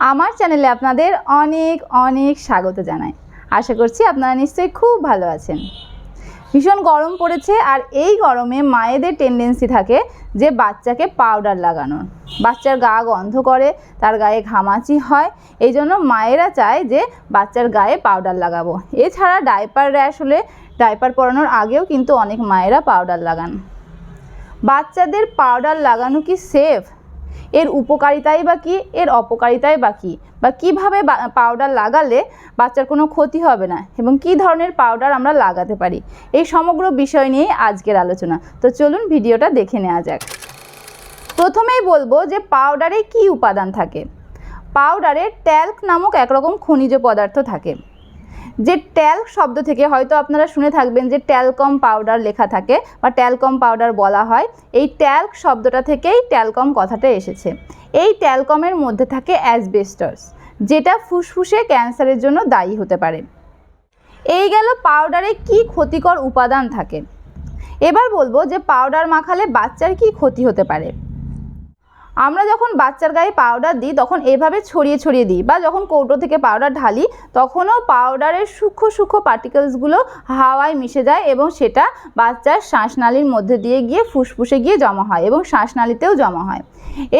আমার চ্যানেলে আপনাদের অনেক অনেক স্বাগত জানাই। আশা করছি আপনারা নিশ্চয়ই খুব ভালো আছেন। ভীষণ গরম পড়েছে আর এই গরমে মায়েদের টেন্ডেন্সি থাকে যে বাচ্চাকে পাউডার লাগানোর। বাচ্চার গা গন্ধ করে, তার গায়ে ঘামাচি হয়, এই জন্য মায়েরা চায় যে বাচ্চার গায়ে পাউডার লাগাবো। এছাড়া ডাইপার র্যাশ হলে ডাইপার পরানোর আগেও কিন্তু অনেক মায়েরা পাউডার লাগান। বাচ্চাদের পাউডার লাগানো কি সেফ এর উপকারিতাই বা কী? এর অপকারিতাই বা কী? বা কীভাবে পাউডার লাগালে বাচ্চার কোনো ক্ষতি হবে না? এবং কী ধরনের পাউডার আমরা লাগাতে পারি? এই সমগ্র বিষয় নিয়েই আজকের আলোচনা। তো চলুন ভিডিওটা দেখে নেওয়া যাক। প্রথমেই বলব যে পাউডারে কী উপাদান থাকে? পাউডারে ট্যাল্ক নামক একরকম খনিজ পদার্থ থাকে। যে ট্যাল্ক শব্দ থেকে হয়তো আপনারা শুনে থাকবেন যে ট্যালকম পাউডার লেখা থাকে বা ট্যালকম পাউডার বলা হয়। এই ট্যাল্ক শব্দটা থেকেই ট্যালকম কথাটা এসেছে। এই ট্যালকমের মধ্যে থাকে অ্যাসবেস্টার্স যেটা ফুসফুসে ক্যান্সারের জন্য দায়ী হতে পারে। এই গেল পাউডারে কি ক্ষতিকর উপাদান থাকে। এবার বলব যে পাউডার মাখালে বাচ্চার কি ক্ষতি হতে পারে। আমরা যখন বাচ্চার গায়ে পাউডার দিই, তখন এভাবে ছড়িয়ে ছড়িয়ে দিই বা যখন কৌটো থেকে পাউডার ঢালি, তখনও পাউডারের সূক্ষ্ম সূক্ষ্ম পার্টিকেলসগুলো হাওয়ায় মিশে যায় এবং সেটা বাচ্চার শ্বাসনালীর মধ্যে দিয়ে গিয়ে ফুসফুসে গিয়ে জমা হয় এবং শ্বাসনালীতেও জমা হয়।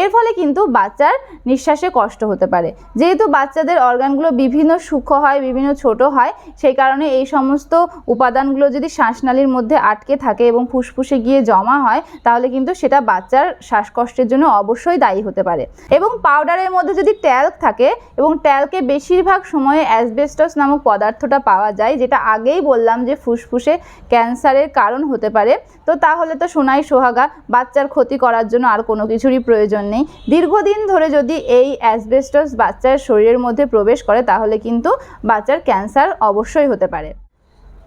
এর ফলে কিন্তু বাচ্চার নিঃশ্বাসে কষ্ট হতে পারে। যেহেতু বাচ্চাদের অর্গানগুলো বিভিন্ন সূক্ষ্ম হয়, বিভিন্ন ছোট হয়, সেই কারণে এই সমস্ত উপাদানগুলো যদি শ্বাসনালীর মধ্যে আটকে থাকে এবং ফুসফুসে গিয়ে জমা হয়, তাহলে কিন্তু সেটা বাচ্চার শ্বাসকষ্টের জন্য অবশ্যই দায়ী হতে পারে। এবং পাউডারের মধ্যে যদি ট্যাল্ক থাকে এবং ট্যাল্কে বেশিরভাগ সময়ে অ্যাসবেস্টস নামক পদার্থটা পাওয়া যায়, যেটা আগেই বললাম যে ফুসফুসে ক্যান্সারের কারণ হতে পারে, তো তাহলে তো সোনাই সোহাগা, বাচ্চার ক্ষতি করার জন্য আর কোনো কিছুরই প্রয়োজন নেই। দীর্ঘদিন ধরে যদি এই অ্যাসবেস্টস বাচ্চার শরীরের মধ্যে প্রবেশ করে, তাহলে কিন্তু বাচ্চার ক্যান্সার অবশ্যই হতে পারে।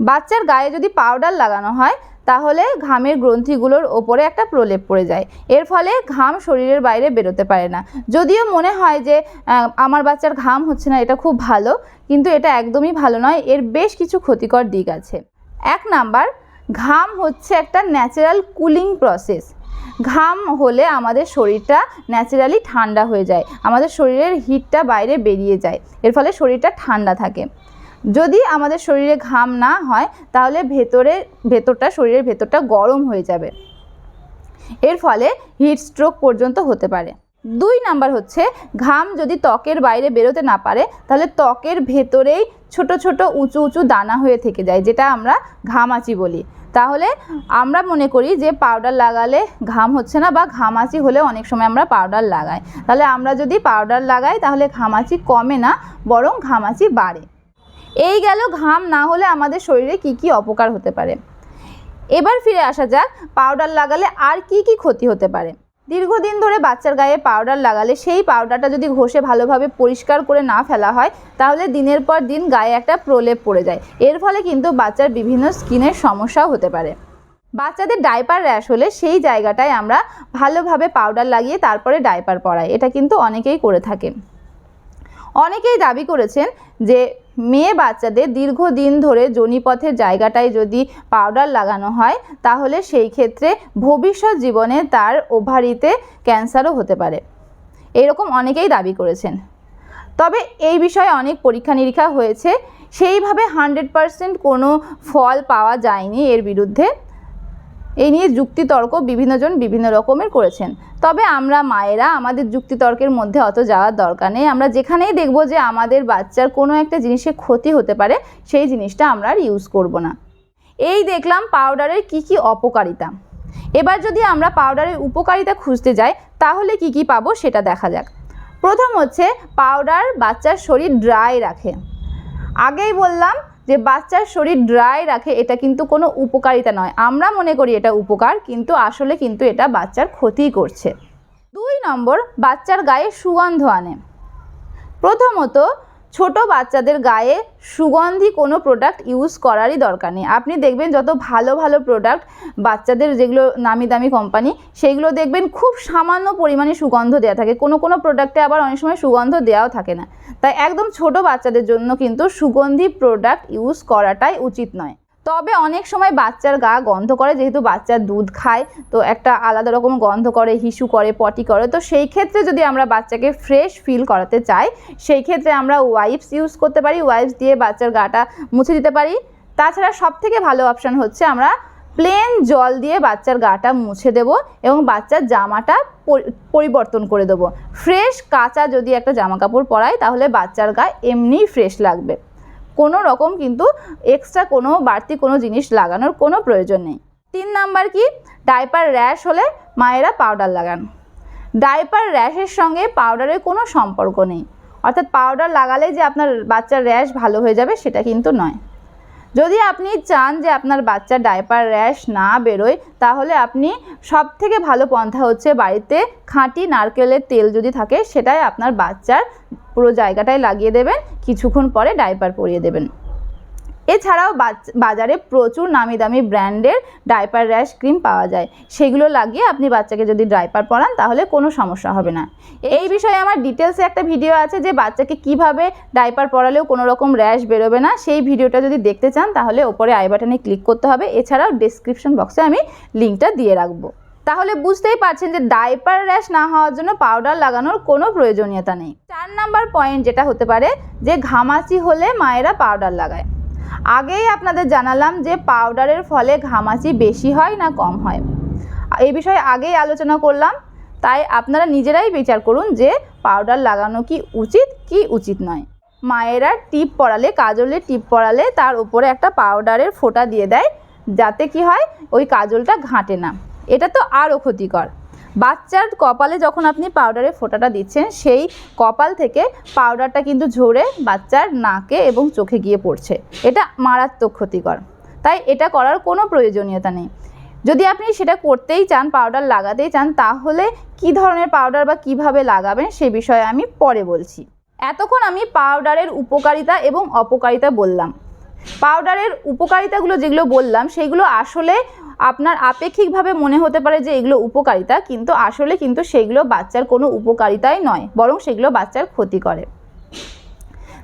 বাচ্চার গায়ে যদি পাউডার লাগানো হয়, তাহলে ঘামের গ্রন্থিগুলোর ওপরে একটা প্রলেপ পড়ে যায়। এর ফলে ঘাম শরীরের বাইরে বেরোতে পারে না। যদিও মনে হয় যে আমার বাচ্চার ঘাম হচ্ছে না, এটা খুব ভালো, কিন্তু এটা একদমই ভালো নয়। এর বেশ কিছু ক্ষতিকর দিক আছে। এক নাম্বার, ঘাম হচ্ছে একটা ন্যাচারাল কুলিং প্রসেস ঘাম হলে আমাদের শরীরটা ন্যাচারালি ঠান্ডা হয়ে যায়। আমাদের শরীরের হিটটা বাইরে বেরিয়ে যায়। এর ফলে শরীরটা ঠান্ডা থাকে। যদি আমাদের শরীরে ঘাম না হয়, তাহলে ভেতরে, ভেতরটা, শরীরের ভেতরটা গরম হয়ে যাবে। এর ফলে হিট স্ট্রোক পর্যন্ত হতে পারে। দুই নাম্বার হচ্ছে, ঘাম যদি ত্বকের বাইরে বেরোতে না পারে, তাহলে ত্বকের ভেতরেই ছোট ছোট, উঁচু উঁচু দানা হয়ে থেকে যায়, যেটা আমরা ঘামাচি বলি। তাহলে আমরা মনে করি যে পাউডার লাগালে ঘাম হচ্ছে না বা ঘামাচি হলে অনেক সময় আমরা পাউডার লাগাই। তাহলে আমরা যদি পাউডার লাগাই তাহলে ঘামাচি কমে না, বরং ঘামাচি বাড়ে। এই গেল ঘাম না হলে আমাদের শরীরে কি কি অপকার হতে পারে। এবার ফিরে আসা যাক পাউডার লাগালে আর কি কি ক্ষতি হতে পারে। দীর্ঘদিন ধরে বাচ্চার গায়ে পাউডার লাগালে সেই পাউডারটা যদি ঘষে ভালোভাবে পরিষ্কার করে না ফেলা হয়, তাহলে দিনের পর দিন গায়ে একটা প্রলেপ পড়ে যায়। এর ফলে কিন্তু বাচ্চার বিভিন্ন স্কিনের সমস্যাও হতে পারে। বাচ্চাদের ডাইপার র্যাশ হলে সেই জায়গাটায় আমরা ভালোভাবে পাউডার লাগিয়ে তারপরে ডাইপার পরাই। এটা কিন্তু অনেকেই করে থাকেন অনেকেই দাবি করেছেন যে মেয়ে বাচ্চাদের দীর্ঘদিন ধরে জনিপথের জায়গাটায় যদি পাউডার লাগানো হয়, তাহলে সেই ক্ষেত্রে ভবিষ্যৎ জীবনে তার ওভারিতে ক্যান্সারও হতে পারে। এরকম অনেকেই দাবি করেছেন। তবে এই বিষয়ে অনেক পরীক্ষা নিরীক্ষা হয়েছে। সেইভাবে হান্ড্রেড পারসেন্ট কোনো ফল পাওয়া যায়নি এর বিরুদ্ধে। এই নিয়ে যুক্তিতর্ক বিভিন্নজন বিভিন্ন রকমের করেছেন। তবে আমরা মায়েরা আমাদের যুক্তিতর্কের মধ্যে অত যাওয়ার দরকার নেই। আমরা যেখানেই দেখব যে আমাদের বাচ্চার কোনো একটা জিনিসের ক্ষতি হতে পারে, সেই জিনিসটা আমরা আর ইউজ করব না। এই দেখলাম পাউডারের কি কি অপকারিতা। এবার যদি আমরা পাউডারের উপকারিতা খুঁজতে যাই, তাহলে কি কি পাবো সেটা দেখা যাক। প্রথম হচ্ছে পাউডার বাচ্চার শরীর ড্রাই রাখে। আগেই বললাম যে বাচ্চার শরীর ড্রাই রাখে, এটা কিন্তু কোনো উপকারিতা নয়। আমরা মনে করি এটা উপকার, কিন্তু আসলে কিন্তু এটা বাচ্চার ক্ষতি করছে। দুই নম্বর, বাচ্চার গায়ে সুগন্ধ আনে। প্রথমত ছোট বাচ্চাদের গায়ে সুগন্ধি কোনো প্রোডাক্ট ইউজ করারই দরকার নেই। আপনি দেখবেন যত ভালো ভালো প্রোডাক্ট বাচ্চাদের যেগুলো নামি দামি কোম্পানি সেইগুলো দেখবেন খুব সামান্য পরিমাণে সুগন্ধ দেওয়া থাকে। কোনো কোনো প্রোডাক্টে আবার অনেক সময় সুগন্ধ দেওয়াও থাকে না। তাই একদম ছোট বাচ্চাদের জন্য কিন্তু সুগন্ধি প্রোডাক্ট ইউজ করাটাই উচিত নয়। তবে অনেক সময় বাচ্চার গা গন্ধ করে, যেহেতু বাচ্চা দুধ খায়, তো একটা আলাদা রকম গন্ধ করে, হিসু করে, পটি করে। তো সেই ক্ষেত্রে যদি আমরা বাচ্চাকে ফ্রেশ ফিল করাতে চাই, সেই ক্ষেত্রে আমরা ওয়াইপস ইউজ করতে পারি ওয়াইপস দিয়ে বাচ্চার গাটা মুছে দিতে পারি। তাছাড়া সব থেকে ভালো অপশান হচ্ছে আমরা প্লেন জল দিয়ে বাচ্চার গাটা মুছে দেব এবং বাচ্চার জামাটা পরি- পরিবর্তন করে দেবো। ফ্রেশ কাঁচা যদি একটা জামা কাপড় পরাই তাহলে বাচ্চার গা এমনিই ফ্রেশ লাগবে। কোনো রকম কিন্তু এক্সট্রা কোনো বাড়তি কোনো জিনিস লাগানোর কোনো প্রয়োজন নেই। তিন নাম্বার কি? ডাইপার র্যাশ হলে মায়েরা পাউডার লাগান। ডাইপার র্যাশের সঙ্গে পাউডারের কোনো সম্পর্ক নেই। অর্থাৎ পাউডার লাগালে যে আপনার বাচ্চার র্যাশ ভালো হয়ে যাবে সেটা কিন্তু নয়। যদি আপনি চান যে আপনার বাচ্চা ডায়পার র্যাশ না বেরোয়, তাহলে আপনি সব থেকে ভালো পন্থা হচ্ছে বাড়িতে খাঁটি নারকেলের তেল যদি থাকে, সেটাই আপনার বাচ্চার পুরো জায়গাটায় লাগিয়ে দেবেন। কিছুক্ষণ পরে ডায়পার পরিয়ে দেবেন। এছাড়াও বাজারে প্রচুর নামি দামি ব্র্যান্ডের ডাইপার র্যাশ ক্রিম পাওয়া যায়। সেগুলো লাগিয়ে আপনি বাচ্চাকে যদি ডাইপার পরান, তাহলে কোনো সমস্যা হবে না। এই বিষয়ে আমার ডিটেলসে একটা ভিডিও আছে যে বাচ্চাকে কীভাবে ডাইপার পরালেও কোনো রকম র্যাশ বেরোবে না। সেই ভিডিওটা যদি দেখতে চান, তাহলে ওপরে আই বাটনে ক্লিক করতে হবে। এছাড়াও ডেসক্রিপশন বক্সে আমি লিঙ্কটা দিয়ে রাখব। তাহলে বুঝতেই পারছেন যে ডাইপার র্যাশ না হওয়ার জন্য পাউডার লাগানোর কোনো প্রয়োজনীয়তা নেই। চার নাম্বার পয়েন্ট যেটা হতে পারে যে ঘামাচি হলে মায়েরা পাউডার লাগায়। আগেই আপনাদের জানালাম যে পাউডারের ফলে ঘামাচি বেশি হয় না কম হয়। এই বিষয়ে আগেই আলোচনা করলাম, তাই আপনারা নিজেরাই বিচার করুন যে পাউডার লাগানো কি উচিত কি উচিত নয়। মায়েরা টিপ পরালে কাজলের টিপ পরালে তার উপরে একটা পাউডারের ফোঁটা দিয়ে দেয়, যাতে কি হয়, ওই কাজলটা ঘাঁটে না। এটা তো আরও ক্ষতিকর। বাচ্চার কপালে যখন আপনি পাউডারের ফোঁটাটা দিচ্ছেন, সেই কপাল থেকে পাউডারটা কিন্তু ঝরে বাচ্চার নাকে এবং চোখে গিয়ে পড়ছে। এটা মারাত্মক ক্ষতিকর। তাই এটা করার কোনো প্রয়োজনীয়তা নেই। যদি আপনি সেটা করতেই চান পাউডার লাগাতেই চান, তাহলে কি ধরনের পাউডার বা কীভাবে লাগাবেন সে বিষয়ে আমি পরে বলছি। এতক্ষণ আমি পাউডারের উপকারিতা এবং অপকারিতা বললাম। পাউডারের উপকারিতাগুলো যেগুলো বললাম, সেগুলো আসলে আপনার আপেক্ষিকভাবে মনে হতে পারে যে এগুলো উপকারিতা, কিন্তু আসলে কিন্তু সেগুলো বাচ্চার কোনো উপকারিতাই নয়, বরং সেগুলো বাচ্চার ক্ষতি করে।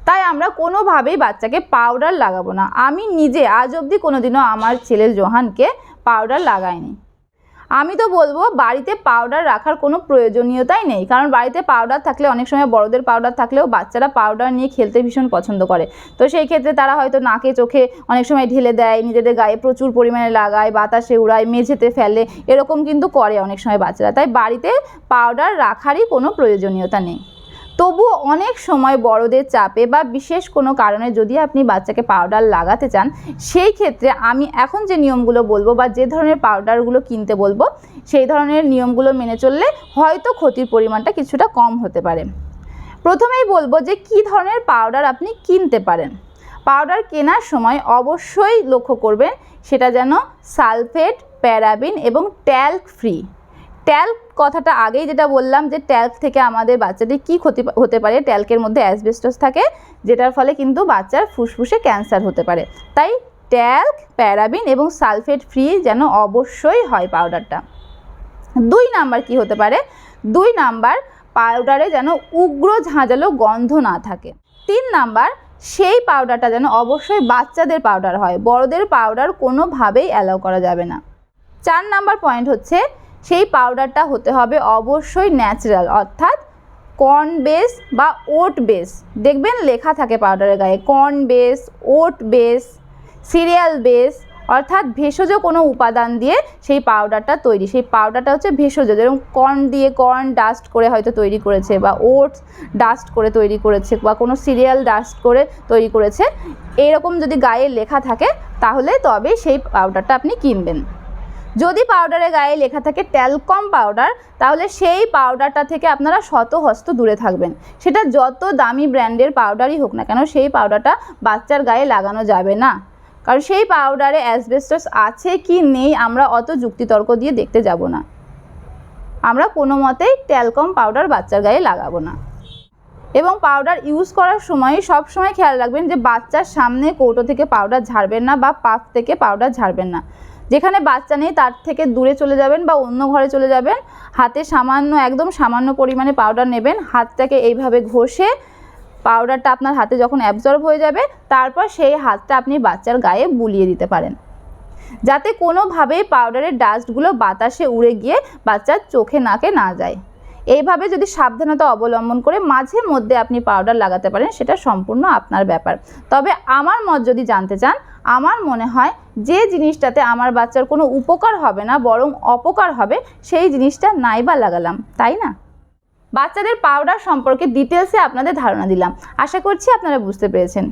তাই আমরা কোনোভাবেই বাচ্চাকে পাউডার লাগাবো না। আমি নিজে আজ অবধি কোনোদিনও আমার ছেলের জোহানকে পাউডার লাগাইনি। আমি তো বলব, বাড়িতে পাউডার রাখার কোনো প্রয়োজনীয়তাই নেই। কারণ বাড়িতে পাউডার থাকলে, অনেক সময় বড়দের পাউডার থাকলেও বাচ্চারা পাউডার নিয়ে খেলতে ভীষণ পছন্দ করে। তো সেই ক্ষেত্রে তারা হয়তো নাকে, চোখে অনেক সময় ঢেলে দেয়, নিজেদের গায়ে প্রচুর পরিমাণে লাগায়, বাতাসে উড়ায়, মেঝেতে ফেলে, এরকম কিন্তু করে অনেক সময় বাচ্চারা। তাই বাড়িতে পাউডার রাখারই কোনো প্রয়োজনীয়তা নেই। তবুও অনেক সময় বড়দের চাপে বা বিশেষ কোনো কারণে যদি আপনি বাচ্চাকে পাউডার লাগাতে চান, সেই ক্ষেত্রে আমি এখন যে নিয়মগুলো বলব বা যে ধরনের পাউডারগুলো কিনতে বলব, সেই ধরনের নিয়মগুলো মেনে চললে হয়তো ক্ষতির পরিমাণটা কিছুটা কম হতে পারে। প্রথমেই বলব যে কী ধরনের পাউডার আপনি কিনতে পারেন। পাউডার কেনার সময় অবশ্যই লক্ষ্য করবেন সেটা যেন সালফেট, প্যারাবিন এবং ট্যাল্ক ফ্রি ট্যাল্ক কথাটা আগেই যেটা বললাম যে ট্যাল্ক থেকে আমাদের বাচ্চাদের কী ক্ষতি হতে পারে ট্যাল্কের মধ্যে অ্যাসবেস্টস থাকে, যেটার ফলে কিন্তু বাচ্চার ফুসফুসে ক্যান্সার হতে পারে। তাই ট্যাল্ক প্যারাবিন এবং সালফেট ফ্রি যেন অবশ্যই হয় পাউডারটা দুই নাম্বার কি হতে পারে? দুই নাম্বার পাউডারে যেন উগ্র ঝাঁঝালো গন্ধ না থাকে। তিন নাম্বার, সেই পাউডারটা যেন অবশ্যই বাচ্চাদের পাউডার হয়। বড়দের পাউডার কোনোভাবেই অ্যালাউ করা যাবে না। চার নাম্বার পয়েন্ট হচ্ছে সেই পাউডারটা হতে হবে অবশ্যই ন্যাচারাল অর্থাৎ কর্ন বেস বা ওট বেস দেখবেন লেখা থাকে পাউডারের গায়ে corn base oat base cereal base অর্থাৎ ভেষজ কোনো উপাদান দিয়ে সেই পাউডারটা তৈরি। সেই পাউডারটা হচ্ছে ভেষজ, যেরকম কর্ন দিয়ে কর্ন ডাস্ট করে হয়তো তৈরি করেছে বা ওটস ডাস্ট করে তৈরি করেছে বা কোনো সিরিয়াল ডাস্ট করে তৈরি করেছে। এরকম যদি গায়ে লেখা থাকে, তাহলে তবে সেই পাউডারটা আপনি কিনবেন। যদি পাউডারের গায়ে লেখা থাকে ট্যালকম পাউডার তাহলে সেই পাউডারটা থেকে আপনারা শত হস্ত দূরে থাকবেন। সেটা যত দামি ব্র্যান্ডের পাউডারই হোক না কেন, সেই পাউডারটা বাচ্চার গায়ে লাগানো যাবে না। কারণ সেই পাউডারে অ্যাসবেস্টস আছে কি নেই, আমরা অত যুক্তিতর্ক দিয়ে দেখতে যাব না। আমরা কোনো মতেই ট্যালকম পাউডার বাচ্চার গায়ে লাগাবো না। এবং পাউডার ইউজ করার সময় সব সময় খেয়াল রাখবেন যে বাচ্চার সামনে কৌটো থেকে পাউডার ঝাড়বেন না বা পাপ থেকে পাউডার ঝাড়বেন না। যেখানে বাচ্চা নেই, তার থেকে দূরে চলে যাবেন বা অন্য ঘরে চলে যাবেন। হাতে সামান্য, একদম সামান্য পরিমাণে পাউডার নেবেন। হাতটাকে এইভাবে ঘষে পাউডারটা আপনার হাতে যখন অ্যাবজর্ব হয়ে যাবে, তারপর সেই হাতটা আপনি বাচ্চার গায়ে বুলিয়ে দিতে পারেন। যাতে কোনোভাবেই পাউডারের ডাস্টগুলো বাতাসে উড়ে গিয়ে বাচ্চার চোখে, নাকে না যায়। এইভাবে যদি সাবধানতা অবলম্বন করে মাঝে মধ্যে আপনি পাউডার লাগাতে পারেন, সেটা সম্পূর্ণ আপনার ব্যাপার। তবে আমার মত যদি জানতে চান আমার মনে হয় যে জিনিসটাতে আমার বাচ্চার কোনো উপকার হবে না, বরং অপকার হবে, সেই জিনিসটা নাইবা লাগালাম, তাই না? বাচ্চাদের পাউডার সম্পর্কে ডিটেলসে আপনাদের ধারণা দিলাম। আশা করছি আপনারা বুঝতে পেরেছেন।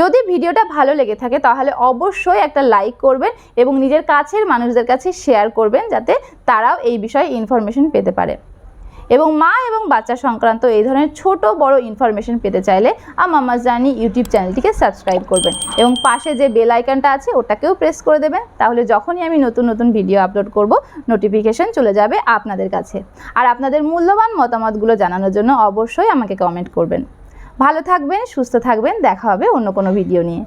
যদি ভিডিওটা ভালো লেগে থাকে, তাহলে অবশ্যই একটা লাইক করবেন এবং নিজের কাছের মানুষদের কাছে শেয়ার করবেন, যাতে তারাও এই বিষয়ে ইনফরমেশন পেতে পারে। এবং মা এবং বাচ্চা সংক্রান্ত এই ধরনের ছোট বড় ইনফরমেশন পেতে চাইলে আমার জার্নি ইউটিউব চ্যানেলটিকে সাবস্ক্রাইব করবেন। এবং পাশে যে বেল আইকনটা আছে, ওটাকেও প্রেস করে দেবেন। তাহলে যখনই আমি নতুন নতুন ভিডিও আপলোড করব নোটিফিকেশন চলে যাবে আপনাদের কাছে। আর আপনাদের মূল্যবান মতামতগুলো জানানোর জন্য অবশ্যই আমাকে কমেন্ট করবেন। ভালো থাকবেন, সুস্থ থাকবেন, দেখা হবে অন্য কোনো ভিডিও নিয়ে।